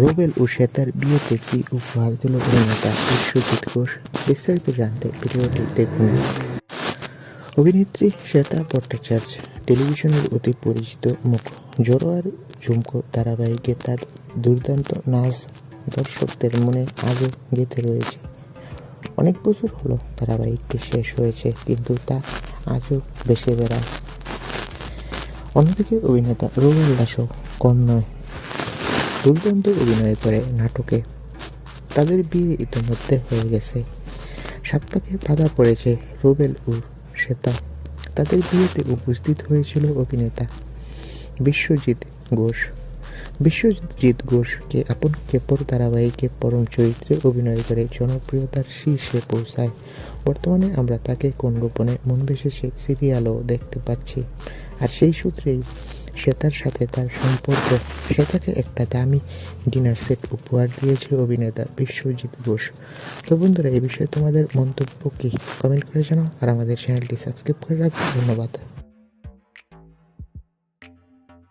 রোবেল ও শ্বেতার বিয়েতে কি উপহার দিল অভিনেতা বিশ্বজিৎ ঘোষ। বিস্তারিত জানতে ভিডিওটি দেখুন। অভিনেত্রী শ্বেতা ভট্টাচার্য, টেলিভিশনের অতি পরিচিত মুখ জোরোয়ার ঝুমকো ধারাবাহিকে তার দুর্দান্ত নাচ দর্শকদের মনে আজও গেঁথে রয়েছে। অনেক বছর হলো ধারাবাহিকটি শেষ হয়েছে, কিন্তু তা আজও বেসে বেড়ায়। অন্যদিকে অভিনেতা রুবেল দাসও কম নয়। দুর্দান্ত অভিনয় করে নাটকে। তাদের বিয়ে ইতিমধ্যে হয়ে গেছে। সাত পাকে বাধা পড়েছে রুবেল ও শ্বেতা। তাদের বিয়েতে উপস্থিত হয়েছিল অভিনেতা বিশ্বজিৎ ঘোষ। বিশ্বজিৎ ঘোষকে আপন কেপর ধারাবাহিকে পরম চরিত্রে অভিনয় করে জনপ্রিয়তার শীর্ষে পৌঁছায়। বর্তমানে আমরা তাকে কোন গোপনে মন বিশেষে সিরিয়ালও দেখতে পাচ্ছি। আর সেই সূত্রেই শ্বেতার সাথে তার সম্পর্ক। শ্বেতাকে একটা দামি ডিনার সেট উপহার দিয়েছে অভিনেতা বিশ্বজিৎ ঘোষ তো বন্ধুরা এই বিষয়ে তোমাদের মন্তব্য কী? কমেন্ট করে জানাও আর আমাদের চ্যানেলটি সাবস্ক্রাইব করে রাখো। ধন্যবাদ।